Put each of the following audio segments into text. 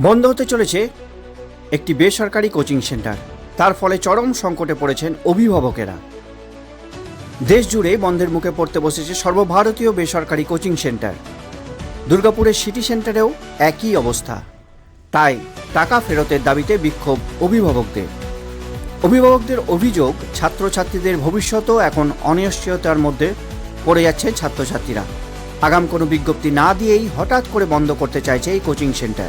বন্ধ হতে চলেছে একটি বেসরকারি কোচিং সেন্টার। তার ফলে চরম সংকটে পড়েছেন অভিভাবকেরা। দেশ জুড়ে বন্ধের মুখে পড়তে বসেছে সর্বভারতীয় বেসরকারি কোচিং সেন্টার। দুর্গাপুরের সিটি সেন্টারেও একই অবস্থা। তাই টাকা ফেরতের দাবিতে বিক্ষোভ অভিভাবকদের। অভিভাবকদের অভিযোগ, ছাত্রছাত্রীদের ভবিষ্যতও এখন অনিশ্চয়তার মধ্যে পড়ে যাচ্ছে ছাত্রছাত্রীরা। আগাম কোনো বিজ্ঞপ্তি না দিয়েই হঠাৎ করে বন্ধ করতে চাইছে এই কোচিং সেন্টার।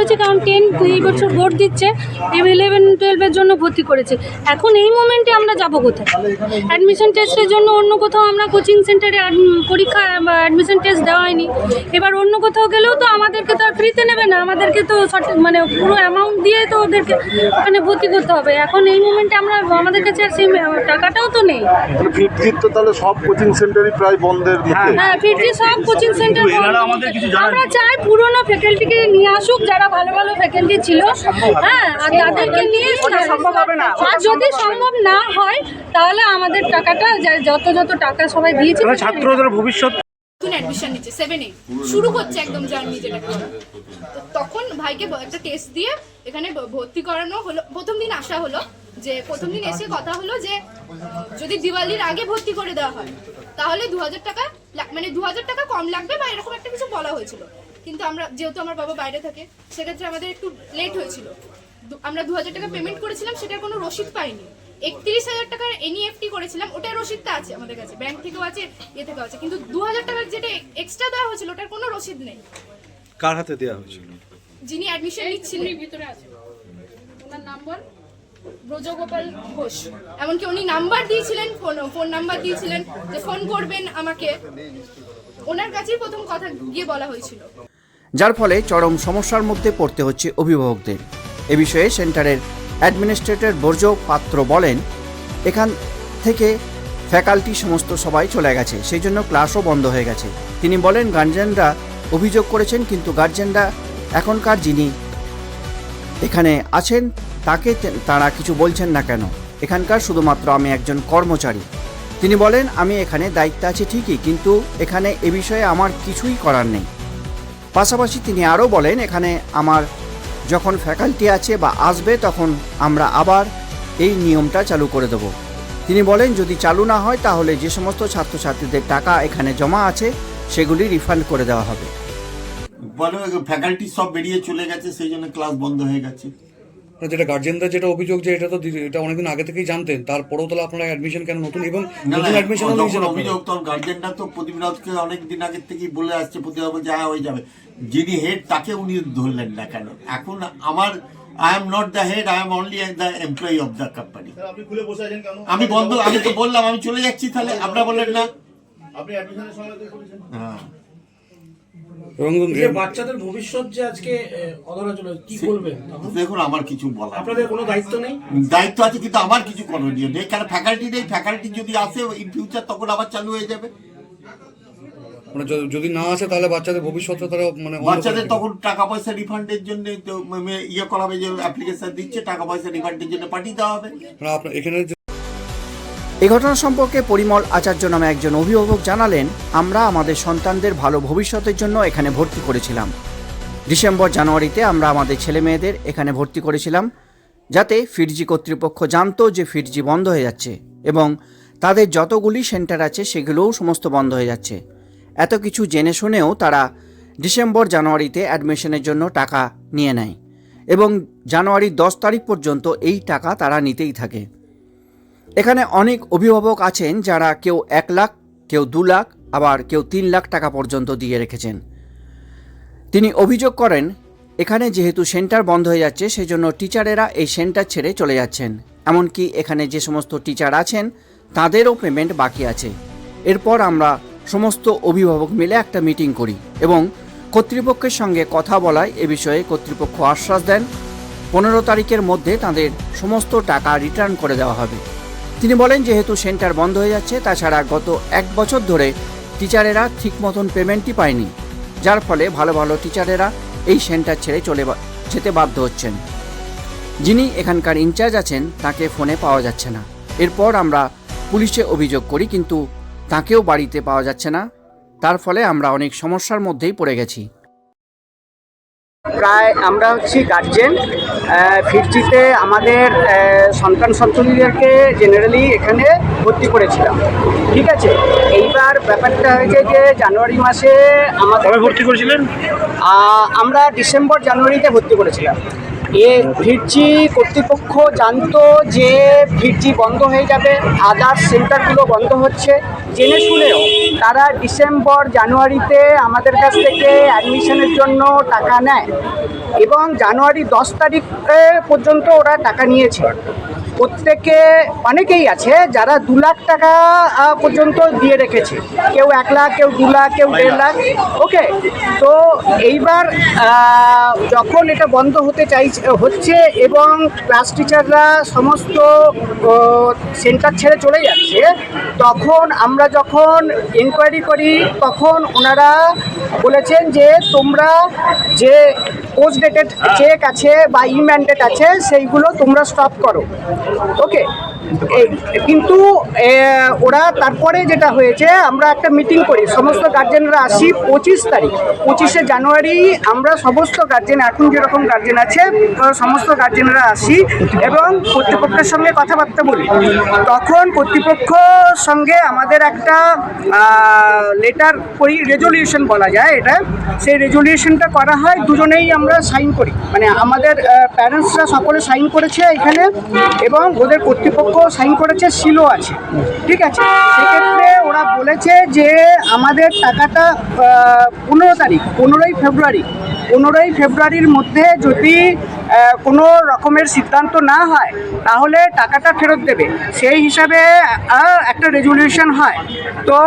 করেছে কারণ টেন এই বছর বোর্ড দিচ্ছে ইলেভেন টুয়েলভের জন্য ভর্তি করেছে। এখন এই মোমেন্টে আমরা যাব কোথায়? অ্যাডমিশন টেস্টের জন্য অন্য কোথাও আমরা কোচিং সেন্টারে পরীক্ষা বা অ্যাডমিশন টেস্ট দেওয়া হয়নি। এবার অন্য কোথাও গেলেও তো আমাদেরকে তো আর ফ্রিতে নেবে না আমাদেরকে তো সঠিক মানে পুরো অ্যামাউন্ট দিয়ে তো ওদেরকে ওখানে ভর্তি করতে হবে। এখন এই মোমেন্টে আমরা আমাদের কাছে আর সেই টাকাটাও তো নেই। মানে ফিফটির তো তাহলে সব কোচিং সেন্টারই প্রায় বন্ধের হ্যাঁ ফিরতি সব কোচিং সেন্টার আমরা চাই পুরনো ফ্যাকাল্টিকে নিয়ে আসুক যারা ভালো ভালো ফ্যাকাল্টি ছিল। হ্যাঁ আর তাদেরকে নিয়ে আর যদি সম্ভব না। হয় তাহলে আমাদের টাকাটা যত যত টাকা সবাই দিয়েছে ছাত্রদের ভবিষ্যৎ নতুন অ্যাডমিশন নিচ্ছে সেভেন শুরু করছে একদম জার্নি যেটা। তো তখন ভাইকে একটা টেস্ট দিয়ে এখানে ভর্তি করানো হলো। প্রথম দিন আসা হলো যে প্রথম দিন এসে কথা হলো যে যদি দিওয়ালির আগে ভর্তি করে দেওয়া হয় তাহলে দু হাজার টাকা মানে দু হাজার টাকা কম লাগবে বা এরকম একটা কিছু বলা হয়েছিল। কিন্তু আমরা যেহেতু আমার বাবা বাইরে থাকে সেক্ষেত্রে আমাদের একটু লেট হয়েছিল। আমরা দু হাজার টাকা পেমেন্ট করেছিলাম সেটার কোনো রসিদ পাইনি। একত্রিশ হাজার টাকার এনইএফটি করেছিলাম ওটার রসিদটা আছে আমাদের কাছে ব্যাংক থেকেও আছে ইয়ে থেকেও আছে কিন্তু দু হাজার টাকার যেটা এক্সট্রা দেওয়া হয়েছিল ওটার কোনো রসিদ নেই। কার হাতে দেওয়া হয়েছিল? যিনি অ্যাডমিশন নিচ্ছিলেন। ভিতরে আছে। ওনার নাম্বার ব্রজগোপাল ঘোষ। এমনকি উনি নাম্বার দিয়েছিলেন ফোন ফোন নাম্বার দিয়েছিলেন যে ফোন করবেন আমাকে। ওনার কাছেই প্রথম কথা গিয়ে বলা হয়েছিল। যার ফলে চরম সমস্যার মধ্যে পড়তে হচ্ছে অভিভাবকদের। এ বিষয়ে সেন্টারের অ্যাডমিনিস্ট্রেটর বর্জ পাত্র বলেন, এখান থেকে ফ্যাকাল্টি সমস্ত সবাই চলে গেছে, সেই জন্য ক্লাসও বন্ধ হয়ে গেছে। তিনি বলেন, গার্জেনরা অভিযোগ করেছেন, কিন্তু গার্জেনরা এখনকার যিনি এখানে আছেন, তাকে তারা কিছু বলছেন না কেন? এখানকার শুধুমাত্র আমি একজন কর্মচারী। তিনি বলেন, আমি এখানে দায়িত্ব আছি ঠিকই, কিন্তু এখানে এ বিষয়ে আমার কিছুই করার নেই। পাশাপাশি তিনি আরও বলেন, এখানে আমার যখন ফ্যাকাল্টি আছে বা আসবে, তখন আমরা আবার এই নিয়মটা চালু করে দেব। তিনি বলেন, যদি চালু না হয়, তাহলে যে সমস্ত ছাত্রছাত্রীদের টাকা এখানে জমা আছে, সেগুলি রিফান্ড করে দেওয়া হবে। ফ্যাকাল্টি সব বেরিয়ে চলে গেছে, সেই জন্য ক্লাস বন্ধ হয়ে গেছে। যেটা গার্জেনদের যেটা অভিযোগ যে এটা তো এটা অনেকদিন আগে থেকেই জানতেন তারপরেও তাহলে আপনারা অ্যাডমিশন কেন নতুন? এবং নতুন অ্যাডমিশন অভিযোগ তখন গার্জেনরা তো প্রতিবিরোধকে অনেক দিন আগের থেকেই বলে আসছে প্রতিবাদ বলছে হ্যাঁ হয়ে যাবে। যিনি হেড তাকে উনি ধরলেন না কেন? এখন আমার I am not the head I am only the employee of the company আপনি খুলে বসে আছেন কেন? আমি বন্ধ আমি তো বললাম আমি চলে যাচ্ছি তাহলে আপনারা বললেন না। আপনি অ্যাডমিশনের সময় হ্যাঁ। এবং যে বাচ্চাদের ভবিষ্যৎ যে আজকে আহ, অধরা চলে কি করবেন দেখুন আমার কিছু বলা আপনাদের কোনো দায়িত্ব নেই? দায়িত্ব আছে কিন্তু আমার কিছু করণীয় নেই। কারণ ফ্যাকাল্টি নেই? ফ্যাকাল্টি যদি আসে ইন ফিউচার তখন আবার চালু হয়ে যাবে। মানে যদি না আসে তাহলে বাচ্চাদের ভবিষ্যৎ তারা মানে বাচ্চাদের তখন টাকা পয়সা রিফান্ডের জন্য ইয়ে করা হবে যে অ্যাপ্লিকেশন দিচ্ছে টাকা পয়সা রিফান্ডের জন্য পাঠিয়ে দেওয়া হবে। মানে আপনার এখানে এই ঘটনা সম্পর্কে পরিমল আচার্য নামে একজন অভিভাবক জানালেন, আমরা আমাদের সন্তানদের ভালো ভবিষ্যতের জন্য এখানে ভর্তি করেছিলাম। ডিসেম্বর জানুয়ারিতে আমরা আমাদের ছেলে মেয়েদের এখানে ভর্তি করেছিলাম, যাতে ফিরজি কর্তৃপক্ষ জানতো যে ফিরজি বন্ধ হয়ে যাচ্ছে এবং তাদের যতগুলি সেন্টার আছে সেগুলোও সমস্ত বন্ধ হয়ে যাচ্ছে। এত কিছু জেনে শুনেও তারা ডিসেম্বর জানুয়ারিতে অ্যাডমিশনের জন্য টাকা নিয়ে নেয় এবং জানুয়ারির দশ তারিখ পর্যন্ত এই টাকা তারা নিতেই থাকে। এখানে অনেক অভিভাবক আছেন যারা কেউ এক লাখ, কেউ দু লাখ, আবার কেউ তিন লাখ টাকা পর্যন্ত দিয়ে রেখেছেন। তিনি অভিযোগ করেন, এখানে যেহেতু সেন্টার বন্ধ হয়ে যাচ্ছে, সেজন্য টিচারেরা এই সেন্টার ছেড়ে চলে যাচ্ছেন। এমনকি এখানে যে সমস্ত টিচার আছেন, তাদেরও পেমেন্ট বাকি আছে। এরপর আমরা সমস্ত অভিভাবক মিলে একটা মিটিং করি এবং কর্তৃপক্ষের সঙ্গে কথা বলায় এ বিষয়ে কর্তৃপক্ষ আশ্বাস দেন। পনেরো তারিখের মধ্যে তাদের সমস্ত টাকা রিটার্ন করে দেওয়া হবে। তিনি বলেন, যেহেতু সেন্টার বন্ধ হয়ে যাচ্ছে, তাছাড়া গত এক বছর ধরে টিচারেরা ঠিক মতন পেমেন্টই পায়নি। যার ফলে ভালো ভালো টিচারেরা এই সেন্টার ছেড়ে চলে যেতে বাধ্য হচ্ছেন। যিনি এখানকার ইনচার্জ আছেন, তাকে ফোনে পাওয়া যাচ্ছে না। এরপর আমরা পুলিশে অভিযোগ করি, কিন্তু তাকেও বাড়িতে পাওয়া যাচ্ছে না। তার ফলে আমরা অনেক সমস্যার মধ্যেই পড়ে গেছি। প্রায় আমরা হচ্ছি গার্জেন ফিরজিতে আমাদের সন্তান সন্ততিদেরকে জেনারেলি এখানে ভর্তি করেছিলাম। ঠিক আছে? এইবার ব্যাপারটা হয়েছে যে জানুয়ারি মাসে আমাদের ভর্তি করেছিলেন? আমরা ডিসেম্বর জানুয়ারিতে ভর্তি করেছিলাম। এ ফিরজি কর্তৃপক্ষ জানতো যে ফিরজি বন্ধ হয়ে যাবে আদার সেন্টারগুলো বন্ধ হচ্ছে। জেনে শুনেও তারা ডিসেম্বর, জানুয়ারিতে আমাদের কাছ থেকে অ্যাডমিশনের জন্য টাকা নেয় এবং জানুয়ারি দশ তারিখ পর্যন্ত ওরা টাকা নিয়েছে। প্রত্যেকে, অনেকেই আছে যারা দু লাখ টাকা পর্যন্ত দিয়ে রেখেছে। কেউ এক লাখ, কেউ দু লাখ, কেউ দেড় লাখ। ওকে, তো এইবার যখন এটা বন্ধ হতে চাইছে, হচ্ছে এবং ক্লাস টিচাররা সমস্ত সেন্টার ছেড়ে চলে যাচ্ছে, তখন আমরা যখন এনকোয়ারি করি, তখন ওনারা বলেছেন যে তোমরা যে পোস্ট ডেটেড চেক আছে বা ই ম্যান্ডেট আছে, সেইগুলো তোমরা স্টপ করো। ওকে কিন্তু ওরা তারপরে যেটা হয়েছে, আমরা একটা মিটিং করি। সমস্ত গার্জেনরা আসি পঁচিশ তারিখ। পঁচিশে জানুয়ারি আমরা সমস্ত গার্জেন এখন যেরকম গার্জেন আছে সমস্ত গার্জেনরা আসি এবং কর্তৃপক্ষের সঙ্গে কথাবার্তা বলি। তখন কর্তৃপক্ষর সঙ্গে আমাদের একটা লেটার করি রেজলিউশন বলা যায় এটা। সেই রেজলিউশনটা করা হয়, দুজনেই আমরা সাইন করি। মানে আমাদের প্যারেন্টসরা সকলে সাইন করেছে এখানে এবং ওদের কর্তৃপক্ষ সাইন করেছে, সিলও আছে। ঠিক আছে? সেক্ষেত্রে ওরা বলেছে যে আমাদের টাকাটা পনেরো তারিখ, পনেরোই ফেব্রুয়ারি পনেরোই ফেব্রুয়ারির মধ্যে যদি কোনো রকমের সিদ্ধান্ত না হয় তাহলে টাকাটা ফেরত দেবে। সেই হিসাবে একটা রেজলিউশন হয়। তো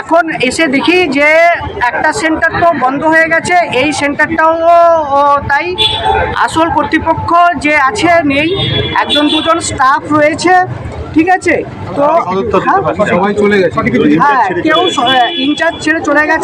এখন এসে দেখি যে একটা সেন্টার তো বন্ধ হয়ে গেছে এই সেন্টারটাও তাই আসল কর্তৃপক্ষ যে আছে নেই। একজন দুজন স্টাফ রয়েছে ঠিক আছে? তো হ্যাঁ? হ্যাঁ কেউ ইনচার্জ ছেড়ে চলে গেছে।